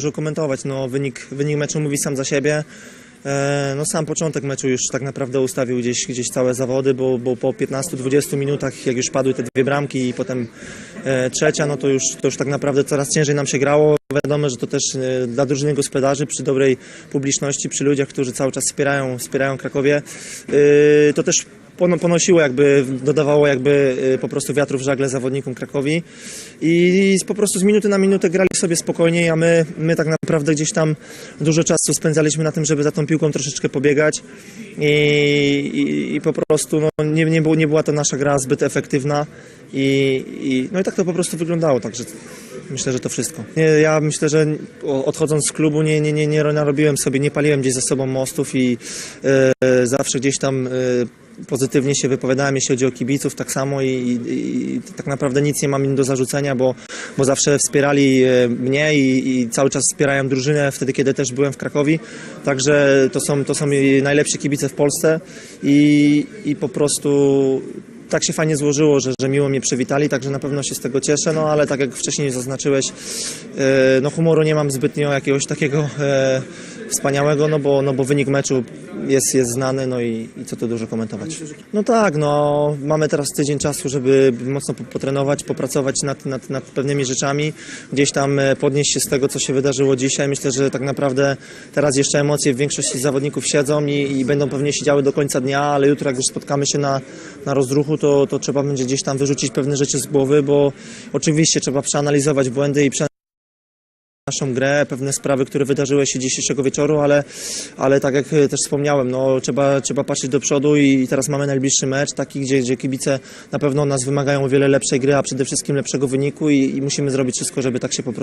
dużo komentować. No, wynik, wynik meczu mówi sam za siebie. E, No, sam początek meczu już tak naprawdę ustawił gdzieś, gdzieś całe zawody, bo, bo po 15-20 minutach, jak już padły te dwie bramki i potem e, trzecia, no to już, to już tak naprawdę coraz ciężej nam się grało. Wiadomo, że to też e, dla drużyny gospodarzy, przy dobrej publiczności, przy ludziach, którzy cały czas wspierają, wspierają Krakowie, e, to też ponosiło jakby, dodawało jakby y, po prostu wiatru w żagle zawodnikom Krakowi. I po prostu z minuty na minutę grali sobie spokojniej, a my, my tak naprawdę gdzieś tam dużo czasu spędzaliśmy na tym, żeby za tą piłką troszeczkę pobiegać. I, i, i po prostu no, nie, nie, było, nie była to nasza gra zbyt efektywna. I, i, no i tak to po prostu wyglądało, także myślę, że to wszystko. Nie, ja myślę, że odchodząc z klubu nie, nie, nie, nie narobiłem sobie, nie paliłem gdzieś ze sobą mostów i e, zawsze gdzieś tam e, pozytywnie się wypowiadałem, jeśli chodzi o kibiców, tak samo i, i, i tak naprawdę nic nie mam im do zarzucenia, bo, bo zawsze wspierali e, mnie i, i cały czas wspierają drużynę wtedy, kiedy też byłem w Krakowie. Także to są, to są najlepsi kibice w Polsce i, i po prostu tak się fajnie złożyło, że, że miło mnie przywitali, także na pewno się z tego cieszę, no ale tak jak wcześniej zaznaczyłeś, e, no humoru nie mam zbytnio jakiegoś takiego e, wspaniałego, no bo, no bo wynik meczu jest, jest znany, no i, i co tu dużo komentować. No tak, no mamy teraz tydzień czasu, żeby mocno po- potrenować, popracować nad, nad, nad pewnymi rzeczami, gdzieś tam e, podnieść się z tego, co się wydarzyło dzisiaj. Myślę, że tak naprawdę teraz jeszcze emocje w większości zawodników siedzą i, i będą pewnie siedziały do końca dnia, ale jutro jak już spotkamy się na, na rozruchu, to, to trzeba będzie gdzieś tam wyrzucić pewne rzeczy z głowy, bo oczywiście trzeba przeanalizować błędy i prze naszą grę, pewne sprawy, które wydarzyły się dzisiejszego wieczoru, ale, ale tak jak e, też wspomniałem, no, trzeba, trzeba patrzeć do przodu i teraz mamy najbliższy mecz, taki, gdzie, gdzie kibice na pewno nas wymagają o wiele lepszej gry, a przede wszystkim lepszego wyniku i, i musimy zrobić wszystko, żeby tak się po prostu